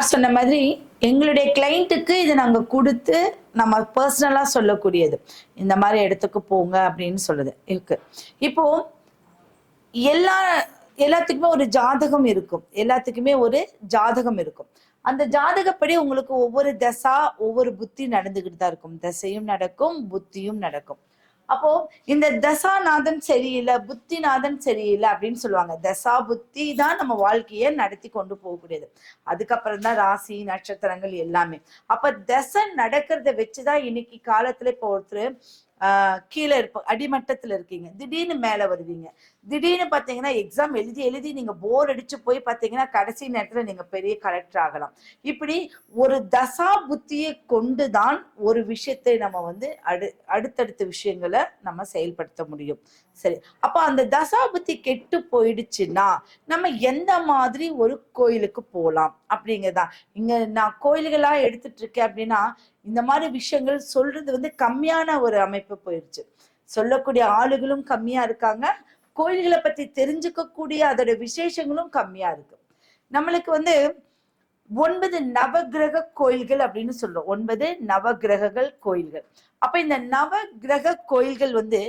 சொன்ன மாதிரி எங்களுடைய கிளைண்ட்டுக்கு இதை நாங்கள் கொடுத்து நம்ம பர்சனலாக சொல்லக்கூடியது. இந்த மாதிரி இடத்துக்கு போங்க அப்படின்னு சொல்லுது. இருக்கு. இப்போ எல்லா எல்லாத்துக்குமே ஒரு ஜாதகம் இருக்கும். எல்லாத்துக்குமே ஒரு ஜாதகம் இருக்கும். அந்த ஜாதகப்படி உங்களுக்கு ஒவ்வொரு தசா ஒவ்வொரு புத்தி நடந்துகிட்டு தான் இருக்கும். தசையும் நடக்கும் புத்தியும் நடக்கும். அப்போ இந்த தசாநாதன் சரியில்லை புத்திநாதன் சரியில்லை அப்படின்னு சொல்லுவாங்க. தசா புத்தி தான் நம்ம வாழ்க்கையை நடத்தி கொண்டு போகக்கூடியது. அதுக்கப்புறம் தான் ராசி நட்சத்திரங்கள் எல்லாமே. அப்ப தசை நடக்கிறத வச்சுதான் இன்னைக்கு காலத்துல இப்போ ஒருத்தர் கீழே இருப்ப அடிமட்டத்துல இருக்கீங்க. திடீர்னு மேல வருவீங்க. திடீர்னு பாத்தீங்கன்னா எக்ஸாம் எழுதி எழுதி நீங்க போர் அடிச்சு போய் பாத்தீங்கன்னா கடைசி நேரத்துல நீங்க பெரிய கலெக்டர் ஆகலாம். இப்படி ஒரு தசா புத்தியை கொண்டுதான் ஒரு விஷயத்தை நம்ம வந்து அடு அடுத்தடுத்த விஷயங்களை நம்ம செயல்படுத்த முடியும். சரி. அப்ப அந்த தசா புத்தி கெட்டு போயிடுச்சுன்னா நம்ம எந்த மாதிரி ஒரு கோயிலுக்கு போகலாம் அப்படிங்கறதா இங்க நான் கோயில்களா எடுத்துட்டு இருக்கேன் அப்படின்னா இந்த மாதிரி விஷயங்கள் சொல்றது வந்து கம்மியான ஒரு அமைப்பு போயிடுச்சு சொல்லக்கூடிய ஆளுகளும் கம்மியா இருக்காங்க. கோயில்களை பத்தி தெரிஞ்சுக்க கூடிய அதோட விசேஷங்களும் கம்மியா இருக்கு. நம்மளுக்கு வந்து ஒன்பது நவகிரக கோயில்கள் அப்படின்னு சொல்றோம். ஒன்பது நவகிரகங்கள் கோயில்கள். அப்ப இந்த நவகிரக கோயில்கள் வந்து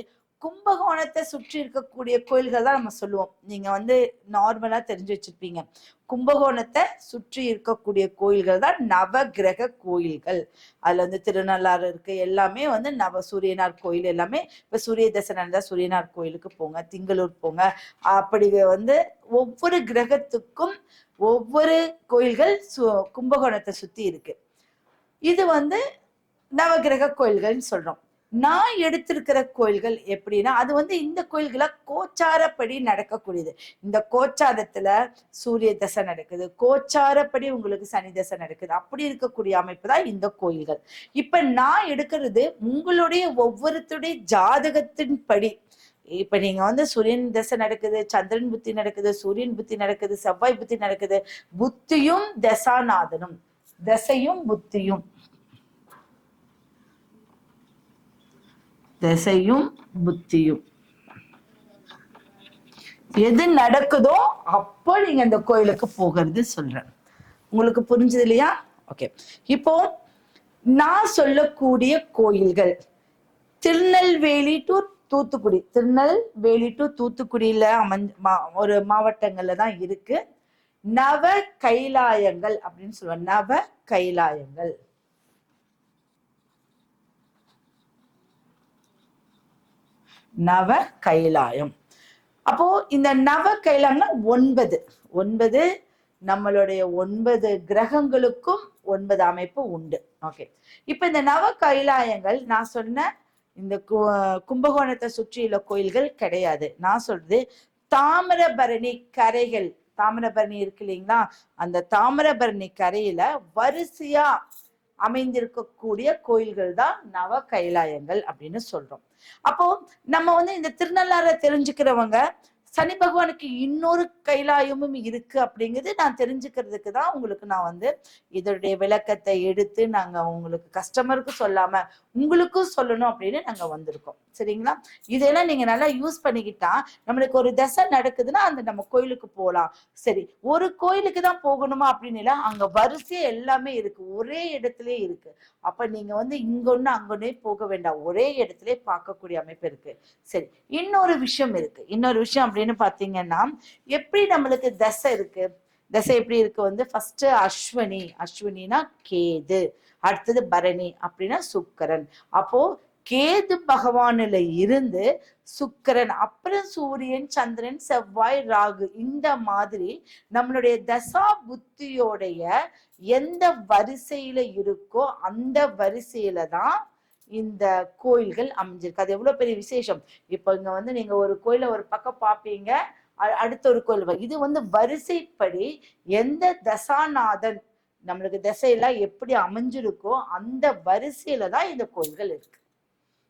கும்பகோணத்தை சுற்றி இருக்கக்கூடிய கோயில்கள் தான் நம்ம சொல்லுவோம். நீங்க வந்து நார்மலா தெரிஞ்சு வச்சிருப்பீங்க. கும்பகோணத்தை சுற்றி இருக்கக்கூடிய கோயில்கள் தான் நவகிரக கோயில்கள். அதுல வந்து திருநள்ளாறு இருக்கு. எல்லாமே வந்து நவ சூரியனார் கோயில் எல்லாமே. இப்ப சூரிய தசை நடந்தா சூரியனார் கோயிலுக்கு போங்க திங்களூர் போங்க. அப்படி வந்து ஒவ்வொரு கிரகத்துக்கும் ஒவ்வொரு கோயில்கள் சு- கும்பகோணத்தை சுத்தி இருக்கு. இது வந்து நவகிரக கோயில்கள்னு சொல்றோம். நான் எடுத்திருக்கிற கோயில்கள் எப்படின்னா அது வந்து இந்த கோயில்கள கோச்சாரப்படி நடக்கக்கூடியது. இந்த கோச்சாரத்துல சூரிய தசை நடக்குது கோச்சாரப்படி உங்களுக்கு சனி தசை நடக்குது. அப்படி இருக்கக்கூடிய அமைப்பு தான் இந்த கோயில்கள். இப்ப நான் எடுக்கிறது உங்களுடைய ஒவ்வொருத்தருடைய ஜாதகத்தின் படி இப்ப நீங்க வந்து சூரியன் தசை நடக்குது சந்திரன் புத்தி நடக்குது சூரியன் புத்தி நடக்குது செவ்வாய் புத்தி நடக்குது. புத்தியும் தசாநாதனும் தசையும் புத்தியும். திசையும் புத்தியும். எது நடக்குதோ அப்போ நீங்க அந்த கோயிலுக்கு போகிறது சொல்றேன். உங்களுக்கு புரிஞ்சது இல்லையா? ஓகே இப்போ நான் சொல்லக்கூடிய கோயில்கள் திருநெல்வேலி டு தூத்துக்குடி. திருநெல்வேலி டு தூத்துக்குடியில அமைஞ்ச மா- ஒரு மாவட்டங்கள்ல தான் இருக்கு. நவ கைலாயங்கள் அப்படின்னு சொல்லுவாங்க. நவ கைலாயங்கள். நவ கைலாயம் அப்போ இந்த நவ கைலாயம்னா ஒன்பது. ஒன்பது நம்மளுடைய ஒன்பது கிரகங்களுக்கும் ஒன்பது அமைப்பு உண்டு. ஓகே இப்ப இந்த நவ கைலாயங்கள் நான் சொன்ன இந்த கு- கும்பகோணத்தை சுற்றியுள்ள கோயில்கள் கிடையாது. நான் சொல்றது தாமிரபரணி கரைகள். தாமிரபரணி இருக்கு இல்லைங்களா? அந்த தாமிரபரணி கரையில வரிசையா அமைந்திருக்கக்கூடிய கோயில்கள் தான் நவ கைலாயங்கள் அப்படின்னு சொல்றோம். அப்போ நம்ம வந்து இந்த திருநள்ளாற தெரிஞ்சுக்கிறவங்க சனி பகவானுக்கு இன்னொரு கைலாயமும் இருக்கு அப்படிங்கிறது நான் தெரிஞ்சுக்கிறதுக்கு தான் உங்களுக்கு நான் வந்து இதோடைய விளக்கத்தை எடுத்து நாங்க உங்களுக்கு கஸ்டமருக்கு சொல்லாம உங்களுக்கும் சொல்லணும் அப்படின்னு நாங்க வந்திருக்கோம். சரிங்களா? இதெல்லாம் நீங்க நல்லா யூஸ் பண்ணிக்கிட்டா நம்மளுக்கு ஒரு தசை நடக்குதுன்னா அந்த நம்ம கோயிலுக்கு போகலாம் சரி ஒரு கோயிலுக்கு தான் போகணுமா அப்படின்னு இல்ல அங்க வரிசையா எல்லாமே இருக்கு. ஒரே இடத்துலயே இருக்கு. அப்ப நீங்க வந்து இங்க ஒண்ணு அங்க ஒன்னே போக வேண்டாம். ஒரே இடத்துலயே பார்க்கக்கூடிய அமைப்பு இருக்கு. சரி இன்னொரு விஷயம் இருக்கு. இன்னொரு விஷயம் அப்படி அப்படின்னு பார்த்தீங்கன்னா எப்படி நம்மளுக்கு தசை இருக்கு? தசை எப்படி இருக்கு வந்து ஃபர்ஸ்ட் அஸ்வினி அஸ்வினினா கேது அடுத்தது பரணி அப்படின்னா சுக்கரன். அப்போ கேது பகவானில் இருந்து சுக்கரன் அப்புறம் சூரியன் சந்திரன் செவ்வாய் ராகு இந்த மாதிரி நம்மளுடைய தசா புத்தியோடைய எந்த வரிசையில இருக்கோ அந்த வரிசையில தான் இந்த கோயில்கள் அமைஞ்சிருக்கு. அது எவ்வளவு பெரிய விசேஷம்? இப்போ இங்க வந்து நீங்க ஒரு கோயில ஒரு பக்கம் பாப்பீங்க அடுத்த ஒரு கோயில் இது வந்து வரிசைப்படி எந்த தசாநாதன் நம்மளுக்கு திசையெல்லாம் எப்படி அமைஞ்சிருக்கோ அந்த வரிசையில தான் இந்த கோயில்கள் இருக்கு.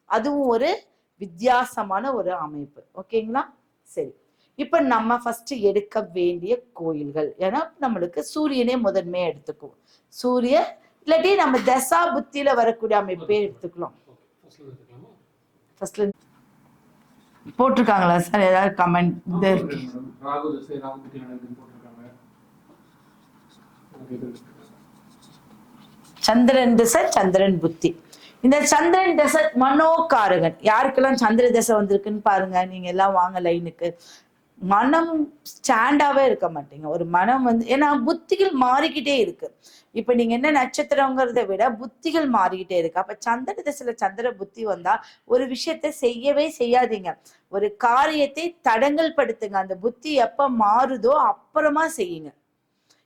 அதுவும் ஒரு வித்தியாசமான ஒரு அமைப்பு. ஓகேங்களா? சரி. இப்ப நம்ம ஃபர்ஸ்ட் எடுக்க வேண்டிய கோயில்கள். ஏன்னா நம்மளுக்கு சூரியனே முதன்மையா எடுத்துக்குவோம். சூரிய இல்லாட்டி நம்ம தசா புத்தியில வரக்கூடிய அமைப்பே எடுத்துக்கலாம். ஃபர்ஸ்ட்ல போட்டிருக்காங்களா சார்? ஏதாவது கமெண்ட் இந்த. சந்திரன் திசை சந்திரன் புத்தி. இந்த சந்திரன் தசை மனோகாரகன். யாருக்கெல்லாம் சந்திர தசை வந்திருக்குன்னு பாருங்க. நீங்க எல்லாம் வாங்க லைனுக்கு மனம் ஸ்டாண்டாவே இருக்க மாட்டீங்க. ஒரு மனம் வந்து ஏன்னா புத்திகள் மாறிக்கிட்டே இருக்கு. இப்ப நீங்க என்ன நட்சத்திரங்கிறத விட புத்திகள் மாறிக்கிட்டே இருக்கு. அப்ப சந்திர திசையில சந்திர புத்தி வந்தா ஒரு விஷயத்த செய்யவே செய்யாதீங்க. ஒரு காரியத்தை தடங்கல் படுத்துங்க அந்த புத்தி எப்ப மாறுதோ அப்புறமா செய்யுங்க.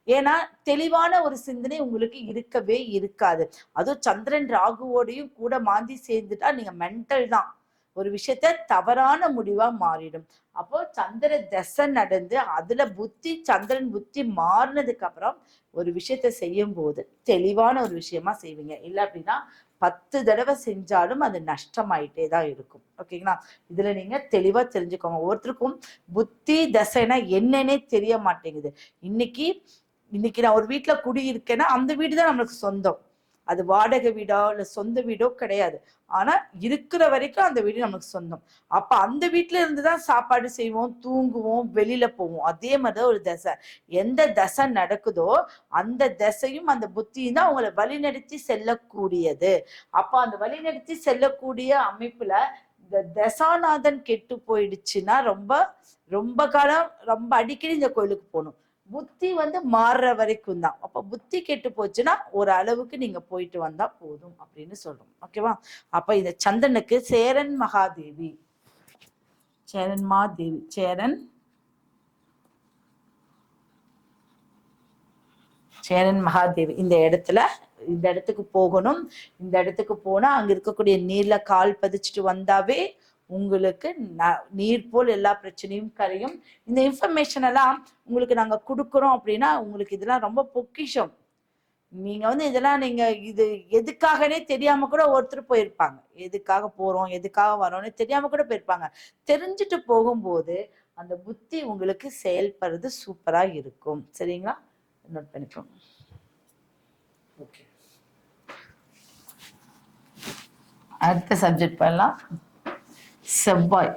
ஏன்னா தெளிவான ஒரு சிந்தனை உங்களுக்கு இருக்கவே இருக்காது. அதுவும் சந்திரன் ராகுவோடையும் கூட மாந்தி சேர்ந்துட்டா நீங்க மென்டல் தான். ஒரு விஷயத்த தவறான முடிவா மாறிடும். அப்போ சந்திர தசை நடந்து அதுல புத்தி சந்திரன் புத்தி மாறினதுக்கு அப்புறம் ஒரு விஷயத்த செய்யும் போது தெளிவான ஒரு விஷயமா செய்வீங்க. இல்லை அப்படின்னா பத்து தடவை செஞ்சாலும் அது நஷ்டமாயிட்டே தான் இருக்கும். ஓகேங்களா இதுல நீங்க தெளிவா தெரிஞ்சுக்கோங்க. ஒருத்தருக்கும் புத்தி தசைனா என்னன்னே தெரிய மாட்டேங்குது. இன்னைக்கு இன்னைக்கு நான் ஒரு வீட்டுல குடியிருக்கேன்னா அந்த வீடு தான் நம்மளுக்கு சொந்தம். அது வாடகை வீடோ இல்லை சொந்த வீடோ கிடையாது. ஆனா இருக்கிற வரைக்கும் அந்த வீடு நமக்கு சொந்தம். அப்போ அந்த வீட்டில் இருந்து தான் சாப்பாடு செய்வோம் தூங்குவோம் வெளியில போவோம். அதே மாதிரி தான் ஒரு தசை. எந்த தசை நடக்குதோ அந்த தசையும் அந்த புத்தியும் தான் அவங்களை வழிநடத்தி செல்லக்கூடியது. அப்போ அந்த வழிநடத்தி செல்லக்கூடிய அமைப்புல இந்த தசாநாதன் கெட்டு போயிடுச்சுன்னா ரொம்ப ரொம்ப காலம் ரொம்ப அடிக்கடி இந்த கோயிலுக்கு போகணும். புத்தி வந்து மாறுற வரைக்கும் தான். அப்ப புத்தி கெட்டு போச்சுன்னா ஒரு அளவுக்கு நீங்க போயிட்டு வந்தா போதும் அப்படின்னு சொல்றோம். ஓகேவா அப்ப இந்த சந்தனுக்கு சேரன் மகாதேவி. சேரன் மாதேவி. சேரன். சேரன் மகாதேவி. இந்த இடத்துல இந்த இடத்துக்கு போகணும். இந்த இடத்துக்கு போனா அங்க இருக்கக்கூடிய நீர்ல கால் பதிச்சுட்டு வந்தாவே உங்களுக்கு ந- நீர் போல் எல்லா பிரச்சனையும் கரையும். இந்த இன்ஃபர்மேஷன் எல்லாம் உங்களுக்கு நாங்கள் கொடுக்குறோம் அப்படின்னா உங்களுக்கு இதெல்லாம் ரொம்ப பொக்கிஷம். நீங்கள் வந்து இதெல்லாம் நீங்கள் இது எதுக்காகனே தெரியாமல் கூட ஒருத்தர் போயிருப்பாங்க. எதுக்காக போகிறோம் எதுக்காக வரோம்னு தெரியாமல் கூட போயிருப்பாங்க. தெரிஞ்சுட்டு போகும்போது அந்த புத்தி உங்களுக்கு செயல்படுறது சூப்பரா இருக்கும். சரிங்களா? நோட் பண்ணிக்கோங்க. ஓகே. அடுத்த சப்ஜெக்ட் பண்ணலாம் செவ்வாய்